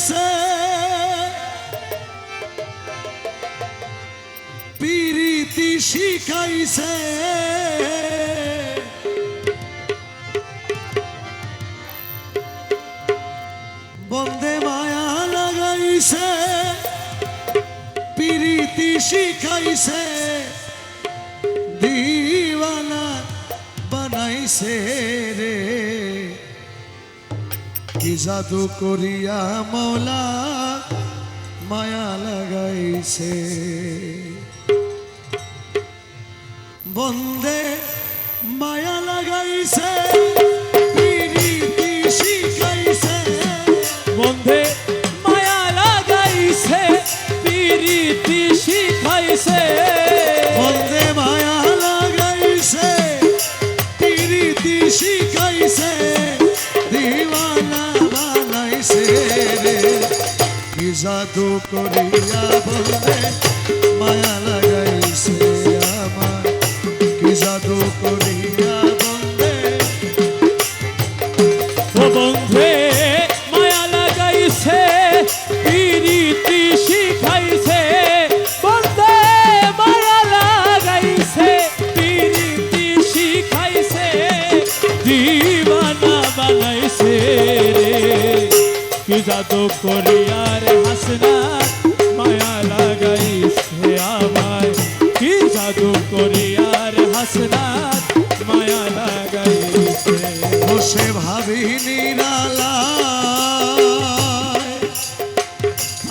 শিখাইছে পিরিতি শিখাইছে বন্দে মায়া লাগাইছে পিরিতি শিখাইছে দিওয়ানা বানাইছে রে কি জাদু করিয়া মৌলা মায়া লাগাইছে। বন্দে মায়া লাগাইছে শিখাইছে। বন্ধে মায়া লাগাইছে, পিরিতি শিখাইছে। জাদু করিয়া বন্দে মায়া লাগাইছে আমার। কি জাদু করিয়া ও বন্ধে, মায়া লাগাইছে, পিরিতি শিখাইছে। বন্ধে, মায়া লাগাইছে, পিরিতি শিখাইছে। দিবানা জাদু করিয়ার হাসনা মায়া লাগাইছে আমায়। কি জাদু করিয়ার হাসনা মায়া লাগাইছে বসে ভাবি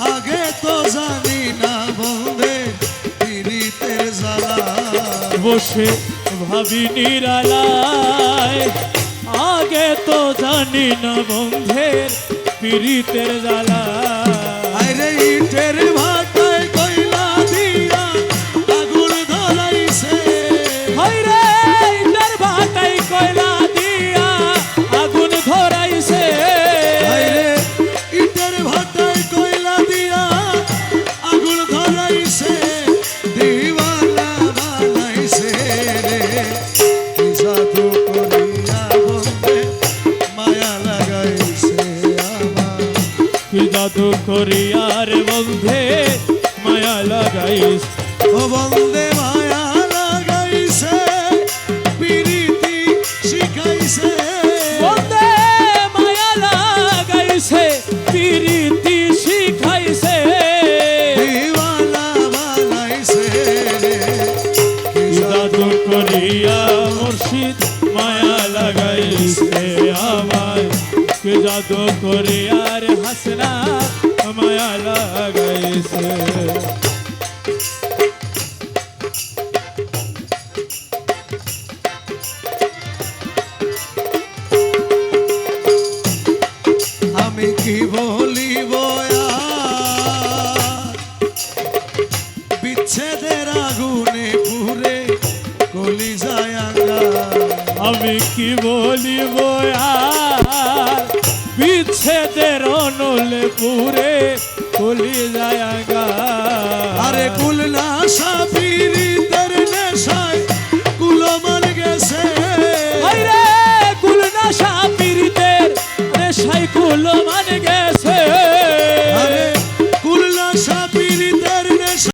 আগে তো জানি না বন্দে পীড়িতের জ্বালা বসে ভাবি নিরালায় আগে তো জানি না বন্ধের পীড়িতের জ্বালা। কি জাদু করিয়ার বন্ধে মায়া লাগাইস? ও বন্দে জাদু করিয়ার হাসনা মায়া লাগাইছে আমি কি বলিব আর? বিচ্ছেদের আগুনে পুরে কলি যায় আমি কি বলিব আর বিচ্ছেদের অনলে পুরে কলি যায় আরে কুল না সাপি